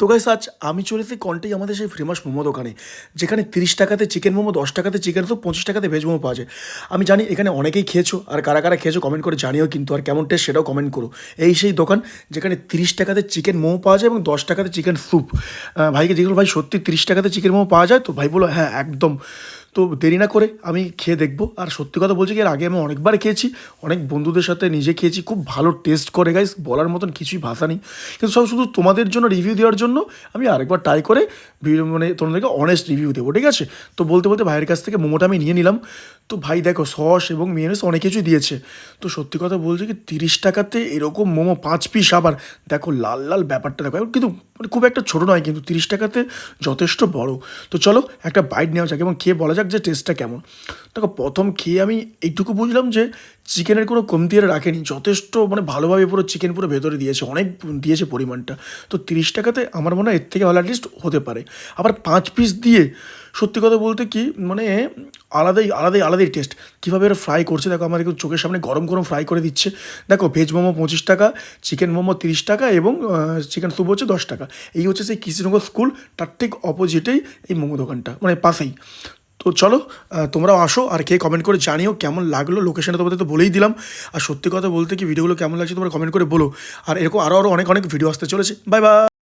তো গাইস আজ আমি চলেছি কন্টেই আমাদের সেই ফেমাস মোমো দোকানে, যেখানে তিরিশ টাকাতে চিকেন মোমো, দশ টাকাতে চিকেন তো পঁচিশ টাকাতে ভেজ মোমো পাওয়া যায়। আমি জানি এখানে অনেকেই খেয়েছো, আর কারা কারা খেয়েছো কমেন্ট করে জানিও কিন্তু, আর কেমন টেস্ট সেটাও কমেন্ট করো। এই সেই দোকান, যেখানে তিরিশ টাকাতে চিকেন মোমো পাওয়া যায় এবং দশ টাকাতে চিকেন স্যুপ ভাইকে যেগুলো ভাই সত্যি তিরিশ টাকাতে চিকেন মোমো পাওয়া যায়? তো ভাই বলো হ্যাঁ একদম। তো দেরি না করে আমি খেয়ে দেখব। আর সত্যি কথা বলছি কি আগে আমি অনেকবার খেয়েছি, অনেক বন্ধুদের সাথে নিজে খেয়েছি, খুব ভালো টেস্ট করে গাইস বলার মতন কিছুই ভাষা নেই। কিন্তু সব শুধু তোমাদের জন্য রিভিউ দেওয়ার জন্য আমি আরেকবার ট্রাই করে মানে তোমাদেরকে অনেস্ট রিভিউ দেবো, ঠিক আছে? তো বলতে বলতে ভাইয়ের কাছ থেকে মোমোটা আমি নিয়ে নিলাম। তো ভাই দেখো, সস এবং মিয়ানেস অনেক কিছুই দিয়েছে। তো সত্যি কথা বলছি কি, তিরিশ টাকাতে এরকম মোমো, পাঁচ পিস আবার, দেখো লাল লাল ব্যাপারটা দেখো কিন্তু মানে খুব একটা ছোটো নয়, কিন্তু তিরিশ টাকাতে যথেষ্ট বড়। তো চলো একটা বাইট নেওয়া যাক এবং খেয়ে বলা যাক যে টেস্টটা কেমন? দেখো, প্রথম খেয়ে আমি এইটুকু বুঝলাম যে চিকেনের কোনো কমতি আর রাখেনি। যথেষ্ট মানে ভালোভাবে পুরো চিকেন পুরো ভেতরে দিয়েছে, অনেক দিয়েছে পরিমাণটা। তো তিরিশ টাকাতে আমার মনে হয় এর থেকে ভালো অ্যাটলিস্ট হতে পারে। আবার পাঁচ পিস দিয়ে সত্যি কথা বলতে কি মানে আলাদাই আলাদাই আলাদাই টেস্ট কীভাবে এরা ফ্রাই করছে, দেখো আমার চোখের সামনে গরম গরম ফ্রাই করে দিচ্ছে। দেখো ভেজ মোমো পঁচিশ টাকা চিকেন মোমো তিরিশ টাকা এবং চিকেন স্যুপ হচ্ছে দশ টাকা। এই হচ্ছে সেই কৃষ্ণনগর স্কুল তার ঠিক অপোজিটেই এই মোমো দোকানটা মানে পাশেই। তো চলো তোমরাও আসো আর কে কমেন্ট করে জানিও কেমন লাগল লোকেশনটা তোমাদের তো বলেই দিলাম। আর সত্যি কথা বলতে কি ভিডিওগুলো কেমন লাগছে তোমরা কমেন্ট করে বলো। আর এরকম আরও আরও অনেক অনেক ভিডিও আসতে চলেছে। Bye bye